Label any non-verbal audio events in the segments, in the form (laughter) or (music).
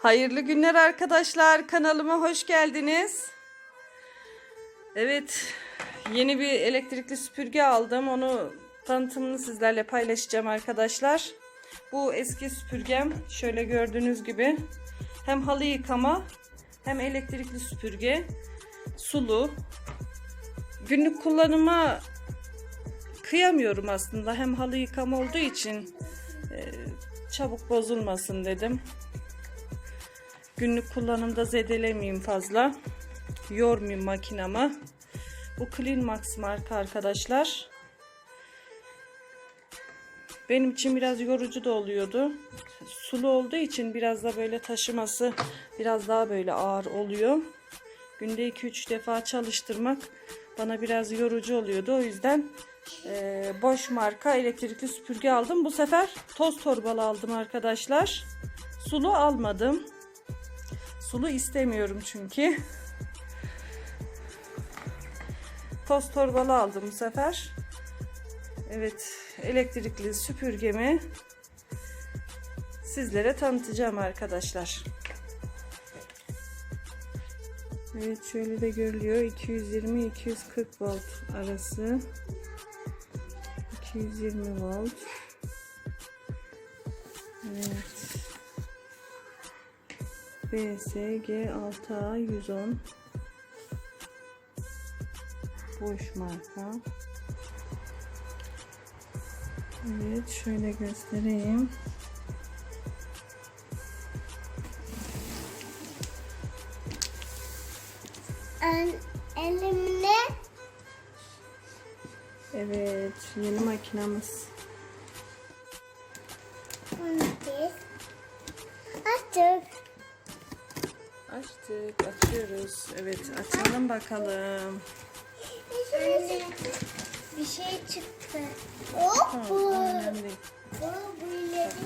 Hayırlı günler arkadaşlar. Kanalıma hoş geldiniz. Evet, yeni bir elektrikli süpürge aldım. Onu tanıtımını sizlerle paylaşacağım arkadaşlar. Bu eski süpürgem. Şöyle gördüğünüz gibi hem halı yıkama hem elektrikli süpürge. Sulu. Günlük kullanıma kıyamıyorum aslında. Hem halı yıkama olduğu için e, çabuk bozulmasın dedim. Günlük kullanımda zedelemeyeyim fazla. Yormayayım makinamı. Bu Clean Max marka arkadaşlar. Benim için biraz yorucu da oluyordu. Sulu olduğu için biraz da böyle taşıması biraz daha böyle ağır oluyor. Günde 2-3 defa çalıştırmak bana biraz yorucu oluyordu. O yüzden e, boş marka elektrikli süpürge aldım. Bu sefer toz torbalı aldım arkadaşlar. Sulu almadım. Sulu istemiyorum çünkü. (laughs) Toz torbalı aldım bu sefer. Evet, elektrikli süpürgemi sizlere tanıtacağım arkadaşlar. Evet, şöyle de görülüyor. 220-240 volt arası. 220 volt. Evet. BSG 6A 110 Boş marka. Evet şöyle göstereyim. Elimle Evet yeni makinamız. Açtık açıyoruz. Evet açalım bakalım. Anne, bir şey çıktı. Hop bu. böyle.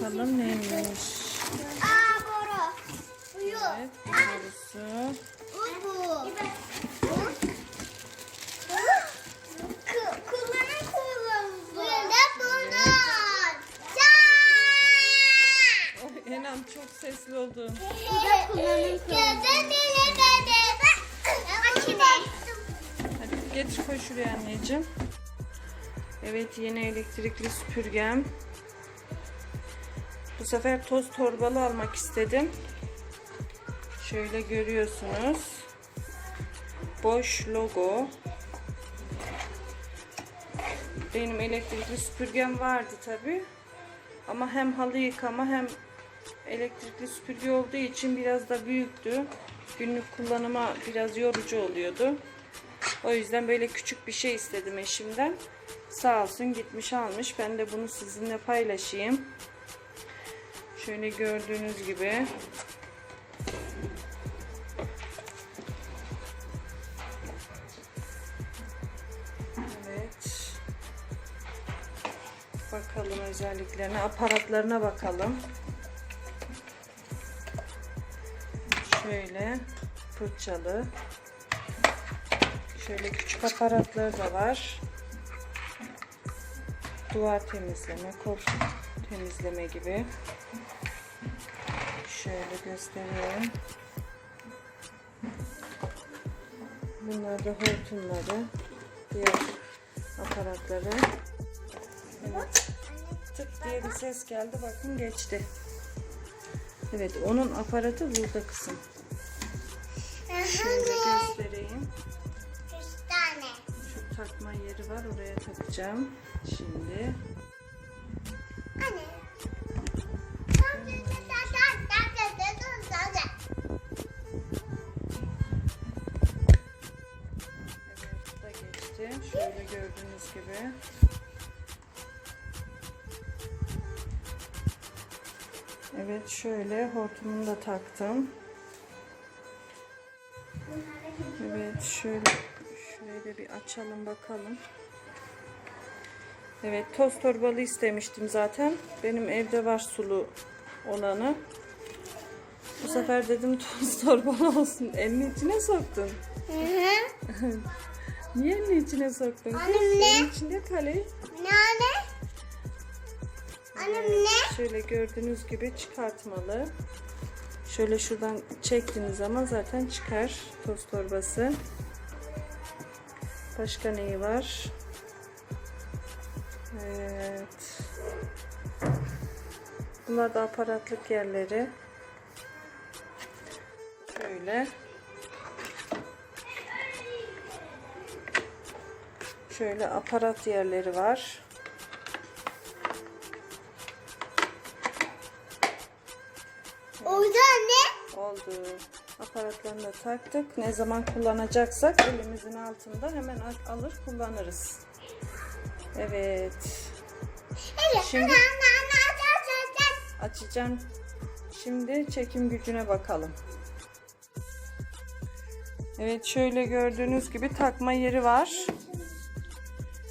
Bakalım neymiş. Aa boru. Bu yok. Evet borusu. Sesli oldun. Bu da kullanın. Hadi getir koy şuraya anneciğim. Evet yeni elektrikli süpürgem. Bu sefer toz torbalı almak istedim. Şöyle görüyorsunuz. Boş logo. Benim elektrikli süpürgem vardı tabi. Ama hem halı yıkama hem elektrikli süpürge olduğu için biraz da büyüktü. Günlük kullanıma biraz yorucu oluyordu. O yüzden böyle küçük bir şey istedim eşimden. Sağ olsun gitmiş almış. Ben de bunu sizinle paylaşayım. Şöyle gördüğünüz gibi. Evet. Bakalım özelliklerine, aparatlarına bakalım. Şöyle fırçalı. Şöyle küçük aparatları da var. Duvar temizleme, koltuk temizleme gibi. Şöyle göstereyim. Bunlar da hortumları. Diğer aparatları. Evet. Tık diye bir ses geldi. Bakın geçti. Evet onun aparatı burada kısım. Var oraya takacağım. Şimdi. Anne. Evet geçti. Şöyle gördüğünüz gibi. Evet şöyle hortumunu da taktım. Evet şöyle şöyle bir açalım bakalım. Evet toz torbalı istemiştim zaten. Benim evde var sulu olanı. Bu sefer dedim toz (laughs) torbalı olsun. Elini içine soktun. (laughs) Niye elini içine soktun? kız? Anne. Elin içinde kale. Nane? Annem ne? Şöyle gördüğünüz gibi çıkartmalı. Şöyle şuradan çektiğiniz zaman zaten çıkar toz torbası. Başka neyi var? Evet. Bunlar da aparatlık yerleri. Şöyle. Şöyle aparat yerleri var. Orada ne? Oldu. Aparatlarını da taktık. Ne zaman kullanacaksak elimizin altında hemen al- alır kullanırız. Evet. Şimdi- Açacağım. Şimdi çekim gücüne bakalım. Evet şöyle gördüğünüz gibi takma yeri var.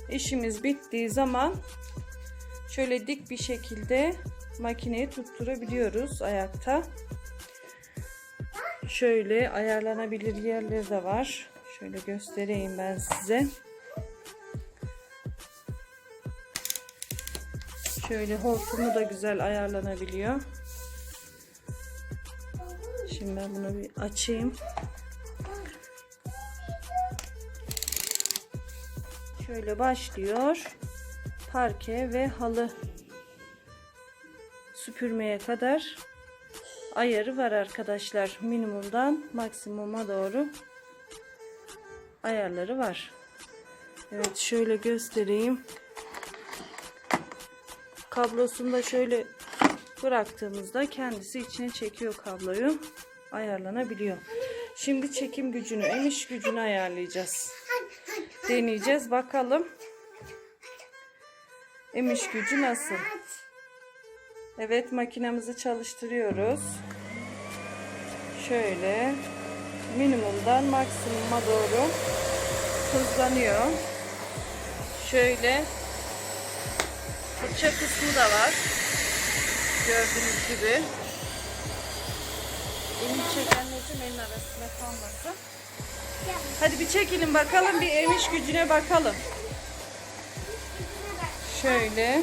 İşimiz bittiği zaman şöyle dik bir şekilde makineyi tutturabiliyoruz ayakta. Şöyle ayarlanabilir yerleri de var. Şöyle göstereyim ben size. Şöyle hortumu da güzel ayarlanabiliyor. Şimdi ben bunu bir açayım. Şöyle başlıyor. Parke ve halı süpürmeye kadar ayarı var arkadaşlar. Minimumdan maksimuma doğru ayarları var. Evet şöyle göstereyim. Kablosunu da şöyle bıraktığımızda kendisi içine çekiyor kabloyu. Ayarlanabiliyor. Şimdi çekim gücünü, emiş gücünü ayarlayacağız. Deneyeceğiz bakalım. Emiş gücü nasıl? Evet makinemizi çalıştırıyoruz. Şöyle minimumdan maksimuma doğru hızlanıyor. Şöyle fırça kısmı da var. Gördüğünüz gibi. Elini çek anneciğim elin arasında kalmasın. Hadi bir çekilin bakalım bir emiş gücüne bakalım. Şöyle.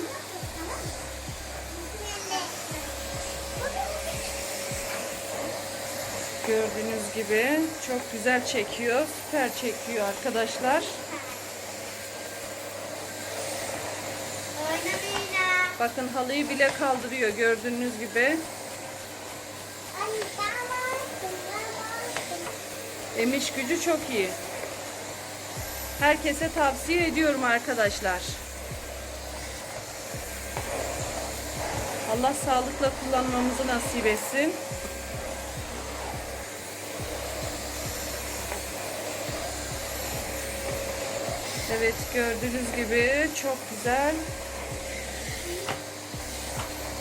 Gördüğünüz gibi çok güzel çekiyor. Süper çekiyor arkadaşlar. Bakın halıyı bile kaldırıyor gördüğünüz gibi. Emiş gücü çok iyi. Herkese tavsiye ediyorum arkadaşlar. Allah sağlıkla kullanmamızı nasip etsin. Evet gördüğünüz gibi çok güzel.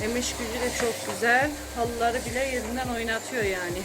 Emiş gücü de çok güzel. Halıları bile yerinden oynatıyor yani.